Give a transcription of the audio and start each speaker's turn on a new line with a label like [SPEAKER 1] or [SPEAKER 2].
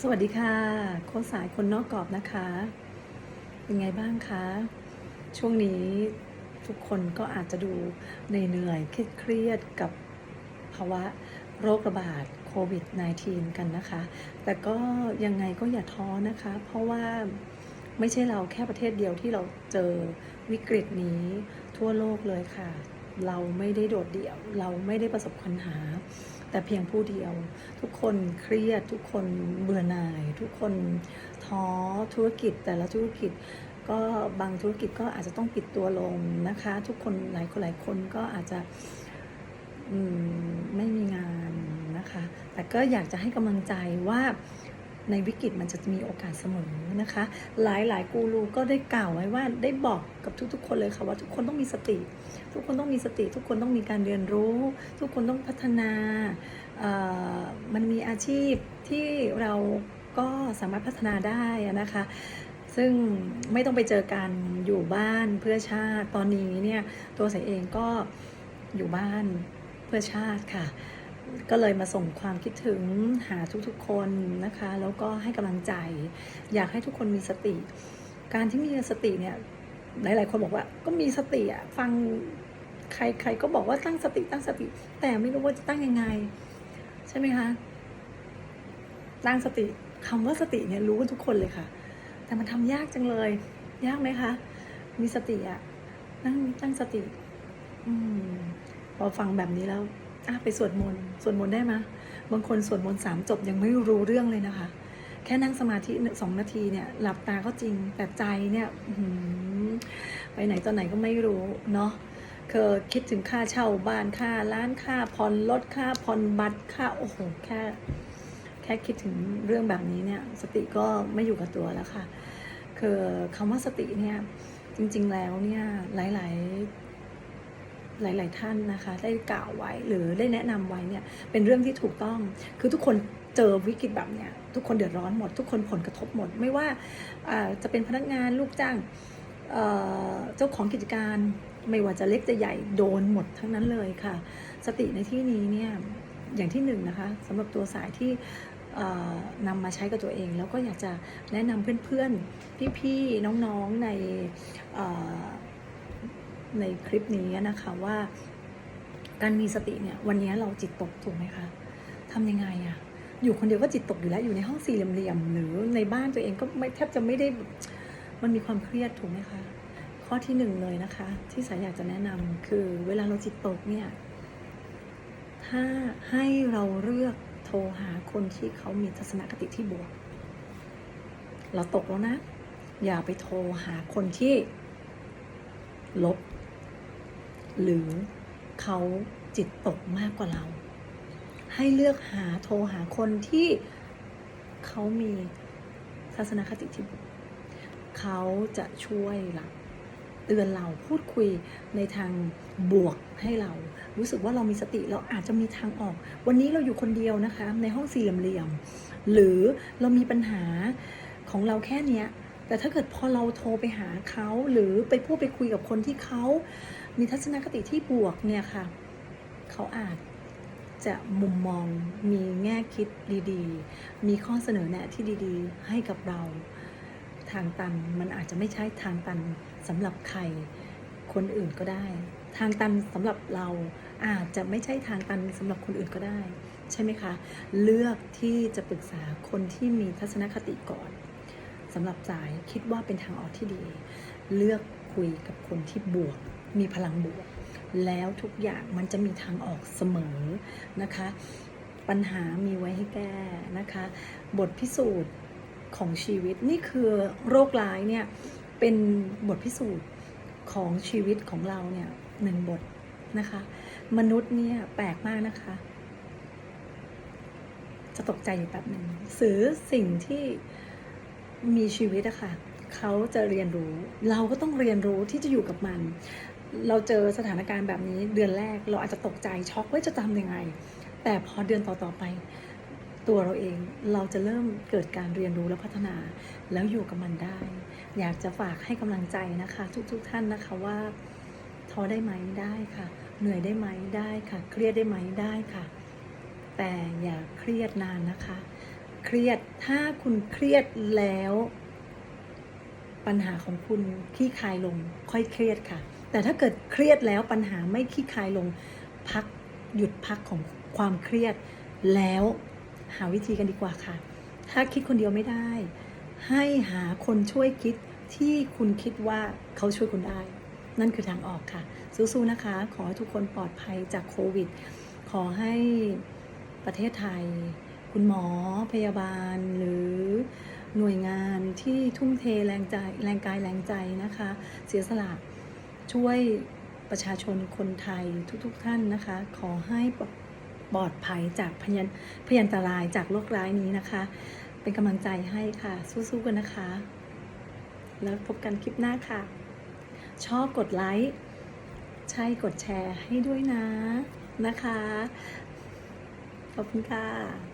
[SPEAKER 1] สวัสดีค่ะโค้ชสายคนนอกกรอบนะคะ เป็นไงบ้างคะ ช่วงนี้ทุกคนก็อาจจะดูเหนื่อยๆเครียดกับภาวะโรคระบาดโควิด -19 กันนะคะ แต่ก็ยังไงก็อย่าท้อนะคะ เพราะว่าไม่ใช่เราแค่ประเทศเดียวที่เราเจอวิกฤตนี้ทั่วโลกเลยค่ะ เราไม่ได้โดดเดี่ยว เราไม่ได้ประสบปัญหา แต่เพียงผู้เดียว ทุกคนเครียด ทุกคนเบื่อหน่าย ทุกคนท้อธุรกิจแต่ละธุรกิจก็บางธุรกิจก็อาจจะต้องปิดตัวลงนะคะ ทุกคนหลายคนหลายคนก็อาจจะมไม่มีงานนะคะ แต่ก็อยากจะให้กำลังใจว่า ในวิกฤตมันจะมีโอกาสเสมอนะคะ หลายหลายกูรูก็ได้กล่าวไว้ว่าได้บอกกับทุกๆ คนเลยค่ะว่าทุกคนต้องมีสติ ทุกคนต้องมีสติ ทุกคนต้องมีการเรียนรู้ ทุกคนต้องพัฒนา มันมีอาชีพที่เราก็สามารถพัฒนาได้นะคะ ซึ่งไม่ต้องไปเจอกันอยู่บ้านเพื่อชาติ ตอนนี้เนี่ยตัวสายเองก็อยู่บ้านเพื่อชาติค่ะ ก็เลยมาส่งความคิดถึงหาทุกๆคนนะคะ แล้วก็ให้กำลังใจ อยากให้ทุกคนมีสติ การที่มีสติเนี่ยหลายๆคนบอกว่าก็มีสติอะฟังใครใครก็บอกว่าตั้งสติตั้งสติ แต่ไม่รู้ว่าจะตั้งยังไง ใช่ไหมคะตั้งสติคำว่าสติเนี่ยรู้กันทุกคนเลยค่ะ แต่มันทำยากจังเลย ยากไหมคะ มีสติอะนั่งตั้งสติ อืมพอฟังแบบนี้แล้ว อะไปสวดมนต์สวดมนต์ได้ไหมบางคนสวดมนต์สามจบยังไม่รู้เรื่องเลยนะคะ แค่นั่งสมาธิสองนาทีเนี่ย หลับตาก็จริงแต่ใจเนี่ยไปไหนตอนไหนก็ไม่รู้เนาะคือคิดถึงค่าเช่าบ้านค่าร้านค่าผ่อนรถค่าผ่อนบัตรค่าโอ้โหแค่แค่คิดถึงเรื่องแบบนี้เนี่ย สติก็ไม่อยู่กับตัวแล้วค่ะ คือคำว่าสติเนี่ยจริง ๆ แล้วเนี่ยหลาย ๆ หลาย ๆ ท่านนะคะ ได้กล่าวไว้หรือได้แนะนำไว้เนี่ยเป็นเรื่องที่ถูกต้อง คือทุกคนเจอวิกฤตแบบเนี้ยทุกคนเดือดร้อนหมด ทุกคนผลกระทบหมด ไม่ว่าจะเป็นพนักงานลูกจ้างเจ้าของกิจการไม่ว่าจะเล็กจะใหญ่โดนหมดทั้งนั้นเลยค่ะ สติในที่นี้เนี่ยอย่างที่หนึ่งนะคะสำหรับตัวสายที่นำมาใช้กับตัวเอง แล้วก็อยากจะแนะนำเพื่อนๆ พี่ๆ น้องๆ ใน ในคลิปนี้นะคะว่า การมีสติเนี่ยวันนี้เราจิตตกถูกไหมคะทำยังไงอะอยู่คนเดียวก็จิตตกอยู่แล้วอยู่ในห้องสี่เหลี่ยมๆหรือในบ้านตัวเองก็ไม่แทบจะไม่ได้มันมีความเครียดถูกไหมคะ ข้อที่หนึ่งเลยนะคะ ที่สายอยากจะแนะนำคือเวลาเราจิตตกเนี่ยถ้าให้เราเลือกโทรหาคนที่เขามีทัศนคติที่บวก เราตกแล้วนะ อย่าไปโทรหาคนที่ลบ หรือเขาจิตตกมากกว่าเรา ให้เลือกหาโทรหาคนที่เขามีทัศนคติที่เขาจะช่วยเราเตือนเราพูดคุยในทางบวกให้เรา รู้สึกว่าเรามีสติเราอาจจะมีทางออก วันนี้เราอยู่คนเดียวนะคะ ในห้องสี่เหลี่ยม หรือเรามีปัญหาของเราแค่เนี้ยแต่ถ้าเกิดพอเราโทรไปหาเขาหรือไปพูดไปคุยกับคนที่เขา มีทัศนคติที่บวกเนี่ยค่ะ เขาอาจจะมุมมองมีแง่คิดดีๆ มีข้อเสนอแนะที่ดีๆ ให้กับเรา ทางตันมันอาจจะไม่ใช่ทางตันสำหรับใครคนอื่นก็ได้ ทางตันสำหรับเราอาจจะไม่ใช่ทางตันสำหรับคนอื่นก็ได้ ใช่ไหมคะ เลือกที่จะปรึกษาคนที่มีทัศนคติก่อนสำหรับสายคิดว่าเป็นทางออกที่ดี เลือกคุยกับคนที่บวก มีพลังบวก แล้วทุกอย่างมันจะมีทางออกเสมอนะคะ ปัญหามีไว้ให้แก้นะคะ บทพิสูจน์ของชีวิตนี่คือโรคร้ายเนี่ยเป็นบทพิสูจน์ของชีวิตของเราเนี่ยหนึ่งบทนะคะ มนุษย์เนี่ยแปลกมากนะคะ จะตกใจอยู่แบบหนึ่งสื่อสิ่งที่มีชีวิตอะค่ะเขาจะเรียนรู้ เราก็ต้องเรียนรู้ที่จะอยู่กับมัน เราเจอสถานการณ์แบบนี้เดือนแรกเราอาจจะตกใจช็อกว่าจะทำยังไง แต่พอเดือนต่อๆไป ตัวเราเองเราจะเริ่มเกิดการเรียนรู้และพัฒนา แล้วอยู่กับมันได้ อยากจะฝากให้กำลังใจนะคะ ทุกๆทท่านนะคะว่าท้อได้ไหมได้ค่ะ เหนื่อยได้ไหมได้ค่ะ เครียดได้ไหมได้ค่ะ แต่อย่าเครียดนานนะคะ เครียดถ้าคุณเครียดแล้ว ปัญหาของคุณขี้คายลงค่อยเครียดค่ะ แต่ถ้าเกิดเครียดแล้วปัญหาไม่ขี้คลายลงพักหยุดพักของความเครียดแล้วหาวิธีกันดีกว่าค่ะ ถ้าคิดคนเดียวไม่ได้ ให้หาคนช่วยคิดที่คุณคิดว่าเขาช่วยคุณได้ นั่นคือทางออกค่ะ สู้ๆนะคะ ขอให้ทุกคนปลอดภัยจากโควิด ขอให้ประเทศไทย คุณหมอพยาบาล หรือหน่วยงานที่ทุ่มเทแรงใจแรงกายแรงใจนะคะ เสียสละ ช่วยประชาชนคนไทยทุกๆทท่านนะคะ ขอให้ปลอดภัยจากพยันพยันตรายจากโรคร้ายนี้นะคะ เป็นกำลังใจให้ค่ะ สู้ๆกันนะคะ แล้วพบกันคลิปหน้าค่ะ ชอบกดไลค์ใช่กดแชร์ให้ด้วยนะนะคะ ขอบคุณค่ะ